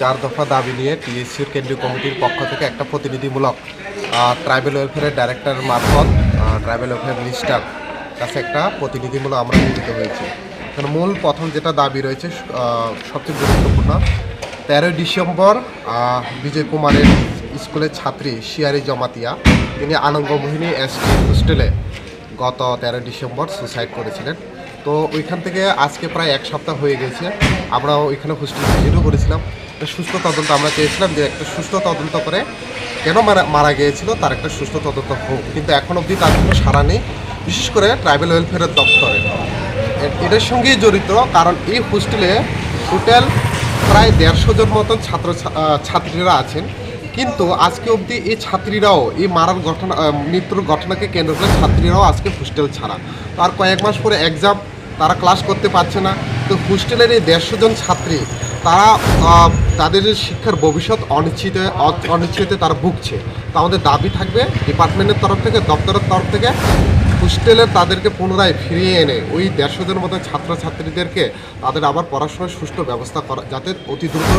চার দফা দাবি নিয়ে টিএসসির কেন্দ্রীয় কমিটির পক্ষ থেকে একটা প্রতিনিধিমূলক ট্রাইবেল ওয়েলফেয়ারের ডাইরেক্টর মারফত ট্রাইবেল ওয়েলফেয়ার মিনিস্টার কাছে একটা প্রতিনিধিমূলক আমরা মিলিত হয়েছি। মূল প্রথম যেটা দাবি রয়েছে সবচেয়ে গুরুত্বপূর্ণ, তেরোই ডিসেম্বর বিজয় কুমারের স্কুলের ছাত্রী শিয়ারি জমাতিয়া, তিনি আনন্দমোহিনী এসটি হোস্টেলে গত তেরোই ডিসেম্বর সুসাইড করেছিলেন। তো ওইখান থেকে আজকে প্রায় এক সপ্তাহ হয়ে গেছে আমরা ওইখানে হোস্টেল ভিজিটও করেছিলাম। একটা সুস্থ তদন্ত আমরা চেয়েছিলাম যে একটা সুস্থ তদন্ত করে কেন মারা মারা গিয়েছিল, তার একটা সুস্থ তদন্ত হোক। কিন্তু এখন অবধি তার কোনো সাড়া নেই, বিশেষ করে ট্রাইবেল ওয়েলফেয়ারের দপ্তরে। এটার সঙ্গেই জড়িত, কারণ এই হোস্টেলে টোটাল প্রায় দেড়শো জন মতন ছাত্র ছাত্রীরা আছেন। কিন্তু আজকে অবধি এই ছাত্রীরাও, এই মারার ঘটনা মৃত্যুর ঘটনাকে কেন্দ্র করে ছাত্রীরাও আজকে হোস্টেল ছাড়া। তার কয়েক মাস পরে এক্সাম তারা ক্লাস করতে পারছে না। তো হোস্টেলের এই দেড়শো জন ছাত্রী তারা তাদের শিক্ষার ভবিষ্যৎ অনিশ্চিত, অনিশ্চিতে তারা ভুগছে। তো আমাদের দাবি থাকবে, ডিপার্টমেন্টের তরফ থেকে, দপ্তরের তরফ থেকে, হোস্টেলে তাদেরকে পুনরায় ফিরিয়ে এনে, ওই দেড়শো জনের মতো ছাত্রছাত্রীদেরকে তাদের আবার পড়াশোনার সুষ্ঠু ব্যবস্থা করা, যাতে অতি দ্রুত